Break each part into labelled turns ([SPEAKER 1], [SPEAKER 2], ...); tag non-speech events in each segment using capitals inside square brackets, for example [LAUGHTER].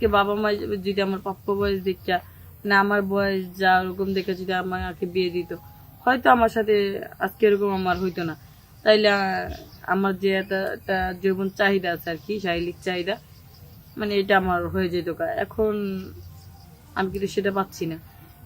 [SPEAKER 1] আজকে বাবা মা যদি আমার প্রাপ্য বয়স দেখা না আমার বয়স যা ওরকম দেখে যদি আমাকে বিয়ে দিত, হয়তো আমার সাথে আজকে এরকম আমার হইতো না। তাইলে আমার যে একটা যৌবন চাহিদা আছে আর কি, শারীরিক চাহিদা মানে এটা আমার হয়ে যেত এখন আমি কিন্তু সেটা পাচ্ছি না।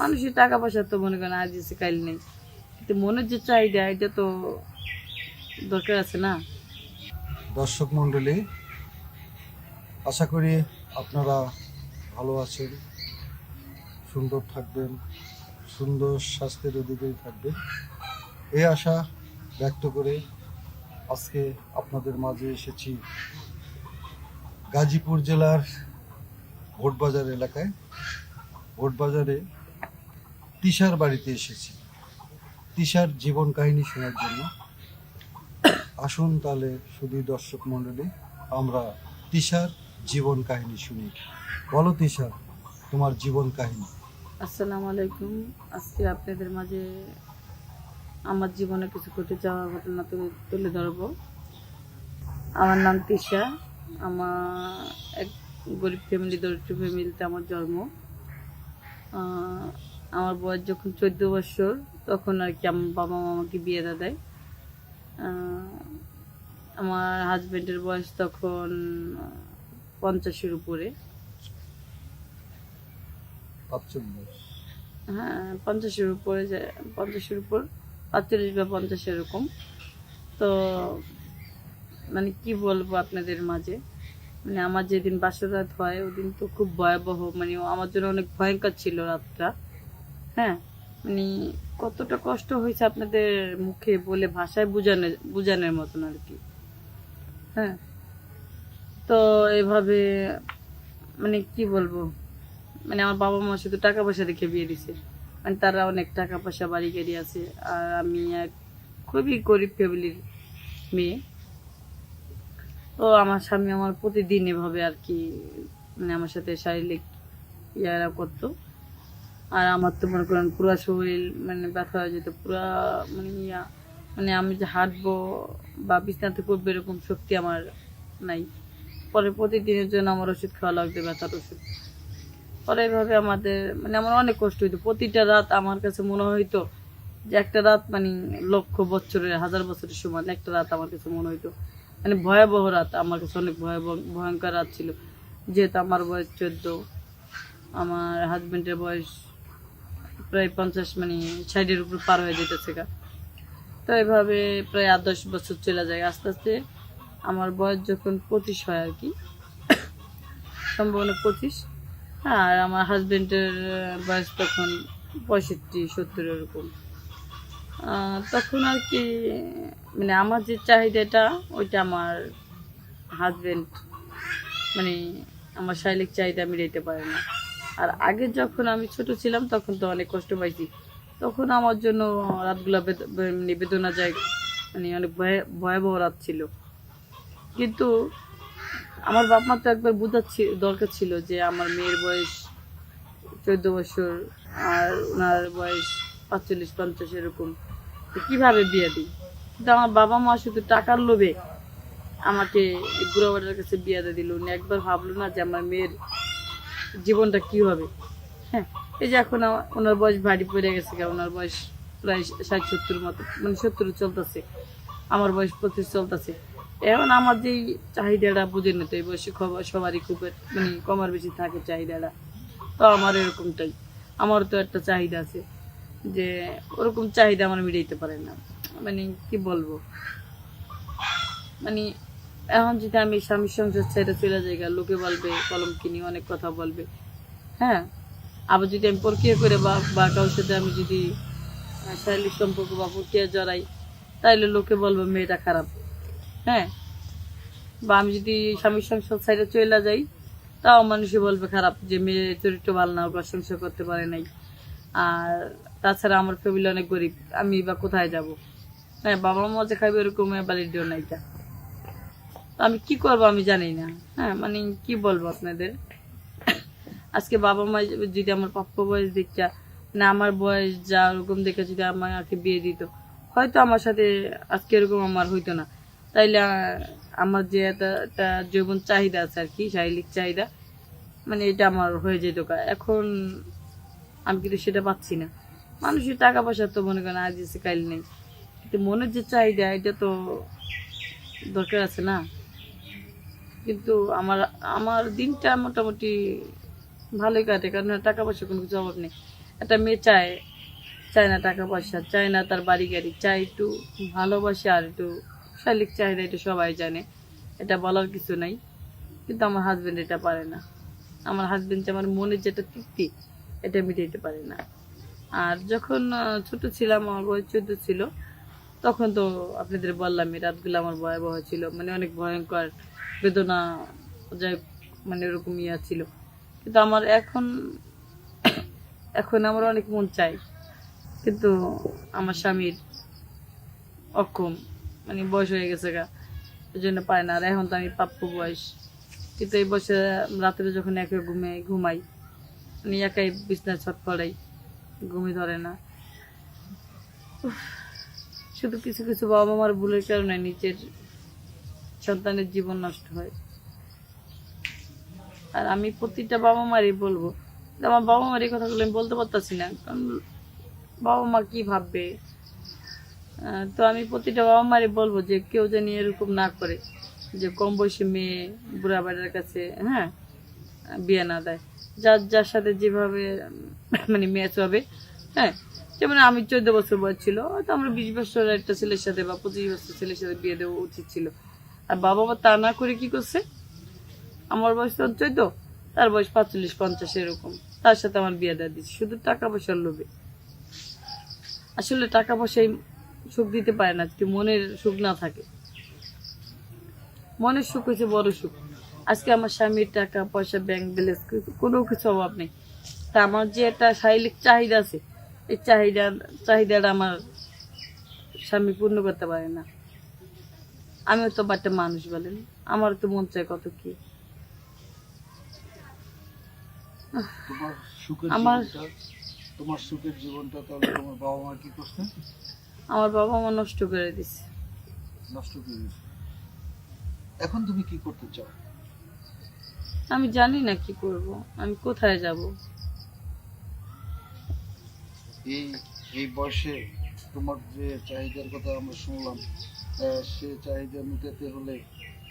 [SPEAKER 1] মানুষের টাকা পয়সা তো মনে করেন আজ এসে কাইল নেই। কিন্তু মনের যে চাহিদা, এটা তো দরকার আছে না।
[SPEAKER 2] দর্শক মণ্ডলী, আশা করি আপনারা ভালো আছেন, সুন্দর থাকবেন, সুন্দর স্বাস্থ্যের অধিকারী থাকবেন। এই আশা ব্যক্ত করে আজকে আপনাদের মাঝে এসেছি গাজীপুর জেলার ভোটবাজার এলাকায়। ভোটবাজারে তিশার বাড়িতে এসেছি। তিশার জীবন কাহিনী শোনার জন্য। আসুন তাহলে শুধু দর্শক মণ্ডলী, আমরা তিশার জীবন কাহিনী শুনি। বলো তিশার, তোমার জীবন কাহিনী।
[SPEAKER 1] আসসালামু আলাইকুম। আজকে আপনাদের মাঝে আমার জীবনে কিছু ঘটে যাওয়া ঘটনা তুলে তুলে ধরবো। আমার নাম তিশা। আমার এক গরিব ফ্যামিলি দরিদ্র ফ্যামিলিতে আমার জন্ম। আমার বয়স যখন চোদ্দ বছর, তখন আর কি আমার বাবা মা আমাকে বিয়ে দেয় আমার হাজব্যান্ডের বয়স তখন পঞ্চাশের উপরে। হ্যাঁ পঞ্চাশের উপরে পঞ্চাশের উপর পাঁচচল্লিশ বা পঞ্চাশ এরকম। তো মানে কি বলব আপনাদের মাঝে? মানে আমার যেদিন বাসর রাত হয় ওদিন তো খুব ভয়াবহ মানে আমার জন্য অনেক ভয়ঙ্কর ছিল রাতটা। হ্যাঁ মানে কতটা কষ্ট হয়েছে আপনাদের মুখে বলে ভাষায় বুঝানো বুঝানোর মতন আর কি। হ্যাঁ তো এভাবে মানে কি বলব? মানে আমার বাবা মা শুধু টাকা পয়সা দেখে বিয়ে দিছে। মানে তারা অনেক টাকা পয়সা, বাড়ি গাড়ি আছে। আর আমি এক খুবই গরিব ফ্যামিলির মেয়ে। তো আমার স্বামী আমার প্রতিদিন এভাবে আর কি মানে আমার সাথে শারীরিক ইয়ারা করতো। আর আমার তো মনে করেন পুরো শরীর মানে ব্যথা হয়ে যেত পুরা মানে ইয়া মানে আমি যে হাঁটবো বা বিছনাতে করব এরকম শক্তি আমার নাই। পরে প্রতিদিনের জন্য আমার ওষুধ খাওয়া লাগবে, ব্যথার ওষুধ। পরে এভাবে আমাদের মানে আমার অনেক কষ্ট হইতো। প্রতিটা রাত আমার কাছে মনে হইতো যে একটা রাত মানে লক্ষ বছরের, হাজার বছরের সমান একটা রাত আমার কাছে মনে হইতো। মানে ভয়াবহ রাত, আমার কাছে অনেক ভয়াবহ, ভয়ঙ্কর রাত ছিল। যেহেতু আমার বয়স চোদ্দ, আমার হাজব্যান্ডের বয়স প্রায় পঞ্চাশ মানে ষাটের উপর পার হয়ে যেতেছে গা। তো এভাবে প্রায় আট, দশ বছর চলে যায়। আস্তে আস্তে আমার বয়স যখন পঁচিশ হয় আর কি সম্ভবত পঁচিশ। হ্যাঁ আর আমার হাজবেন্ডের বয়স তখন পঁয়ষট্টি, সত্তর এরকম। তখন আর কি মানে আমার যে চাহিদাটা, ওইটা আমার হাজবেন্ড মানে আমার শারীরিক চাহিদা মিলাইতে পারে না। আর আগে যখন আমি ছোট ছিলাম, তখন তো অনেক কষ্ট পাইছি। তখন আমার জন্য রাতগুলো মানে বেদনা যায় মানে অনেক ভয়- ভয়াবহ রাত ছিল। কিন্তু আমার বাপ মা তো একবার বোঝাচ্ছি, দরকার ছিল যে আমার মেয়ের বয়স চোদ্দ বছর আর ওনার বয়স পাঁচচল্লিশ, পঞ্চাশ এরকম। কীভাবে বিয়ে দিই? কিন্তু আমার বাবা মা শুধু টাকার লোভে আমাকে এই কাছে বিয়ে দিয়ে দিল। উনি একবার ভাবলো না যে আমার মেয়ের জীবনটা কি হবে। হ্যাঁ এই যে এখন ওনার বয়স ভারী পড়ে গেছে ওনার বয়স প্রায় ষাট, সত্তর মতো মানে সত্তর চলতেছে। আমার বয়স পঁচিশ চলতেছে। এখন আমার যেই চাহিদাটা বুঝে নিত বয়সে খবর সবারই খুব মানে কমার বেশি থাকে চাহিদাটা। তো আমার এরকমটাই। আমার তো একটা চাহিদা আছে যে ওরকম চাহিদা আমার মিটাইতে পারে না। মানে কি বলব? মানে এখন যদি আমি স্বামীর সংসার ছেড়ে চলে যাই লোকে বলবে, কলম কিনি, অনেক কথা বলবে। হ্যাঁ? আবার যদি আমি প্রক্রিয়া করে বা বা কারোর সাথে আমি যদি শারীরিক সম্পর্ক বা প্রক্রিয়া জড়াই, তাইলে লোকে বলবে, মেয়েটা খারাপ। হ্যাঁ? বা আমি যদি স্বামীর সংসার সাইডে চলে যাই, তাও মানুষে বলবে খারাপ যে মেয়ে চরিত্র ভালো না সংসার করতে পারে নাই। আর তাছাড়া আমার ফ্যামিলি অনেক গরিব, আমি বা কোথায় যাব? হ্যাঁ বাবা মা যে খাইবে এরকম বাড়ির দিও নাইটা তো। আমি কি করব আমি জানি না। হ্যাঁ মানে কি বলব আপনাদের? আজকে বাবা মা যদি আমার প্রাপ্য বয়স দেখা না আমার বয়স যা ওরকম দেখে যদি আমাকে বিয়ে দিত, হয়তো আমার সাথে আজকে এরকম আমার হইতো না। তাইলে আমার যে একটা যৌবন চাহিদা আছে আর কি, শারীরিক চাহিদা মানে এটা আমার হয়ে যেত। এখন আমি কিন্তু সেটা পাচ্ছি না। মানুষের টাকা পয়সা তো মনে করেন আজ এসে কাইল নেই। কিন্তু মনের যে চাহিদা, এটা তো দরকার আছে না। কিন্তু আমার আমার দিনটা মোটামুটি ভালোই কাটে, কারণ টাকা পয়সা কোনো কিছু অভাব নেই। একটা মেয়ে চায় চায় না টাকা পয়সা, চায় না তার বাড়ি গাড়ি, চায় একটু ভালোবাসে আর একটু শারীরিক চাহিদা এটা সবাই জানে। এটা বলার কিছু নাই। কিন্তু আমার হাজব্যান্ড এটা পারে না। আমার হাজবেন্ড যে আমার মনের যেটা তৃপ্তি, এটা মিটাইতে পারে না। আর যখন ছোট ছিলাম, আমার বয়স চোদ্দ ছিল, তখন তো আপনাদের বললাম রাতগুলো আমার ভয়াবহ ছিল। মানে অনেক ভয়ঙ্কর বেদনা, যাই মানে ওরকম ইয়া ছিল। কিন্তু আমার এখন [COUGHS] এখন আমার অনেক মন চাই কিন্তু আমার স্বামীর অক্ষম। মানে বয়স হয়ে গেছে গা। এই জন্য পায় না। আর এখন তো আমি প্রাপ্য বয়স। কিন্তু এই বয়সে রাত্রে যখন একে ঘুমাই ঘুমাই মানে একাই বিছনায় ছট পড়াই, ঘুমই ধরে না। শুধু কিছু কিছু বাবা মার ভুলের কারণে নিজের সন্তানের জীবন নষ্ট হয়। আর আমি প্রতিটা বাবা মারই বলব, আমার বাবা মার এই কথাগুলো আমি বলতে পারতাছি না। কারণ বাবা মা কি ভাববে? তো আমি প্রতিটা বাবা মারই বলব যে কেউ জানি এরকম না করে, যে কম বয়সী মেয়ে বুড়া বাড়ির কাছে হ্যাঁ বিয়ে না দেয়। যার যার সাথে যেভাবে মানে ম্যাচ হবে হ্যাঁ যেমন আমি চোদ্দ বছর বয়স ছিল, হয়তো আমরা বিশ বছর একটা ছেলের সাথে বা পঁচিশ বছর ছেলের সাথে বিয়ে দেওয়া উচিত ছিল। আর বাবা মা তা না করে কি করছে? আমার বয়স তো চোদ্দ, তার বয়স পাঁচচল্লিশ, পঞ্চাশ এরকম। তার সাথে আমার বিয়ে দেওয়া দিচ্ছে শুধু টাকা পয়সার লোভে। আসলে টাকা পয়সাই সুখ দিতে পারে না যদি মনের সুখ না থাকে। মনের সুখ হচ্ছে বড় সুখ। আজকে আমার স্বামীর টাকা পয়সা ব্যাংক ব্যালেন্স কোনো কিছু অভাব নেই। তা আমার যে একটা শারীরিক চাহিদা আছে এই চাহিদা চাহিদাটা আমার স্বামী পূর্ণ করতে পারে না। আমিও তো একটা মানুষ বলেন আমার তো মন চায় কত কি। আমার-
[SPEAKER 2] তোমার সুখের জীবনটা তাহলে তোমার বাবা মা কি করছে?
[SPEAKER 1] আমার বাবা মা নষ্ট করে দিছে।
[SPEAKER 2] নষ্ট করে দিয়েছে এখন তুমি কি করতে চাও?
[SPEAKER 1] আমি জানি না কি করব। আমি কোথায় যাব?
[SPEAKER 2] এই এই বয়সে তোমার যে চাহিদার কথা আমরা শুনলাম সে চাহিদা মেটাতে হলে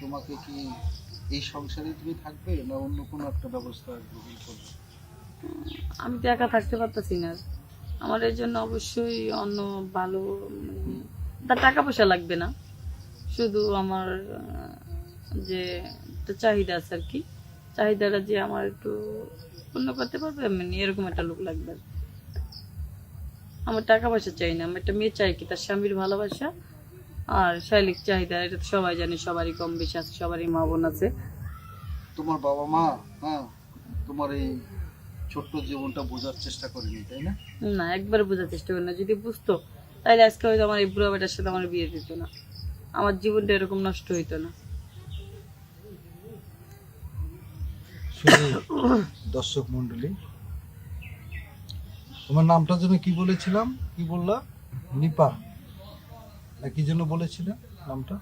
[SPEAKER 2] তোমাকে কি এই সংসারে তুমি থাকবে না অন্য কোনো একটা ব্যবস্থা গ্রহণ করবে?
[SPEAKER 1] আমি তো একা থাকতে পারতেছি না। আমার এর জন্য অবশ্যই অন্য ভালো তার টাকা পয়সা লাগবে না। শুধু আমার যে একটা চাহিদা আছে আর কি। চাহিদাটা যে আমার একটু পূর্ণ করতে পারবে মানে এরকম একটা লোক লাগবে। আমার টাকা পয়সা চাই না, আমার একটা মেয়ে চাই কি, তার স্বামীর ভালোবাসা আর শারীরিক চাহিদা, এটা তো সবাই জানে, সবারই কম বেশি আছে, সবারই মা বোন আছে।
[SPEAKER 2] তোমার বাবা মা হ্যাঁ তোমার এই ছোট্ট জীবনটা বোঝার চেষ্টা করেনি তাই না?
[SPEAKER 1] না একবার বোঝার চেষ্টা করি না। যদি বুঝতো তাহলে আজকে হয়তো আমার এই বুড়া বেটার সাথে আমার বিয়ে দিত না। আমার জীবনটা এরকম নষ্ট হইতো না।
[SPEAKER 2] দর্শক মন্ডলী তোমার নামটা যেন কি বলেছিলাম? কি বললা? নিপা। না কি জন্য বলেছিলে নামটা?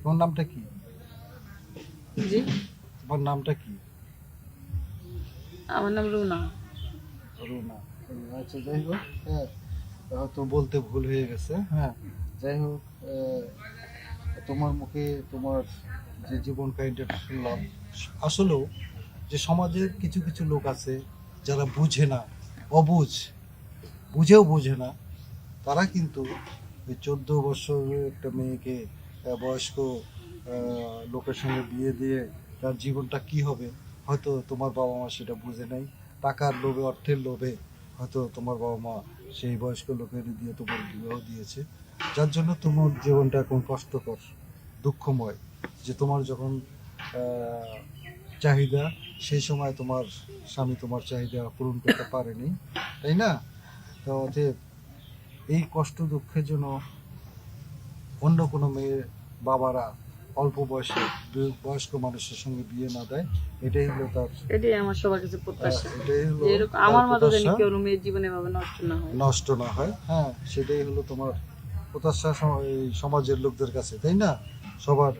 [SPEAKER 2] তোমার নামটা কি?
[SPEAKER 1] জি?
[SPEAKER 2] তোমার নামটা কি?
[SPEAKER 1] আমার নাম রুনা।
[SPEAKER 2] রুনা আচ্ছা যাই হোক হ্যাঁ হয়তো বলতে ভুল হয়ে গেছে হ্যাঁ। যাই হোক তোমার মুখে তোমার যে জীবন কাহিনীটা শুনলাম, আসলেও যে সমাজের কিছু কিছু লোক আছে যারা বুঝে না, অবুঝ, বুঝেও বোঝে না, তারা কিন্তু ওই চোদ্দ বছরের একটা মেয়েকে বয়স্ক লোকের সঙ্গে বিয়ে দিয়ে তার জীবনটা কি হবে, হয়তো তোমার বাবা মা সেটা বুঝে নাই। টাকার লোভে, অর্থের লোভে হয়তো তোমার বাবা মা সেই বয়স্ক লোকের দিয়ে তোমার বিবাহ দিয়েছে। যার জন্য তোমার জীবনটা এখন কষ্টকর, দুঃখময়। যে তোমার যখন চাহিদা, সেই সময় তোমার স্বামী তোমার চাহিদা পূরণ করতে পারেনি, তাই না? তো অতএব এই কষ্ট দুঃখের জন্য অন্য কোনো মেয়ের বাবারা অল্প বয়সে বয়স্ক মানুষের সঙ্গে বিয়ে না দেয় এটাই হলো তার
[SPEAKER 1] এটাই আমার সবার কাছে প্রত্যাশা।
[SPEAKER 2] এটাই হলো
[SPEAKER 1] আমার মতো জানি কেউ মেয়ের জীবনে ভাবে নষ্ট না হয়।
[SPEAKER 2] নষ্ট না হয়। হ্যাঁ সেটাই হলো তোমার প্রত্যাশা এই সমাজের লোকদের কাছে তাই না? সবার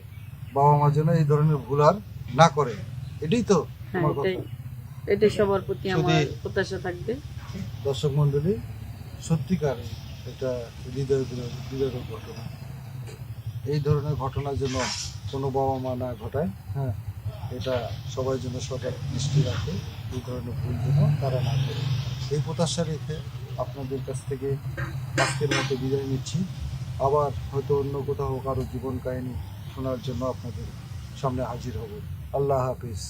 [SPEAKER 2] বাবা মা যেন এই ধরনের ভুল আর না করে। এটাই তো
[SPEAKER 1] হ্যাঁ
[SPEAKER 2] কথা।
[SPEAKER 1] এটাই। সবার প্রতি আমার প্রত্যাশা থাকবে।
[SPEAKER 2] দর্শক মন্ডলী সত্যিকার এটা হৃদয় বিদারক ঘটনা। এই ধরনের ঘটনা যেন কোনো বাবা মা না ঘটায়। হ্যাঁ এটা সবাই জন্য সবার দৃষ্টি রাখে, এই ধরনের ভুল যেন তারা না করে। এই প্রত্যাশা রেখে আপনাদের কাছ থেকে আজকের মতো বিদায় নিচ্ছি। আবার হয়তো অন্য কোথাও কারও জীবন কাহিনী শোনার জন্য আপনাদের সামনে হাজির হব। আল্লাহ হাফিজ।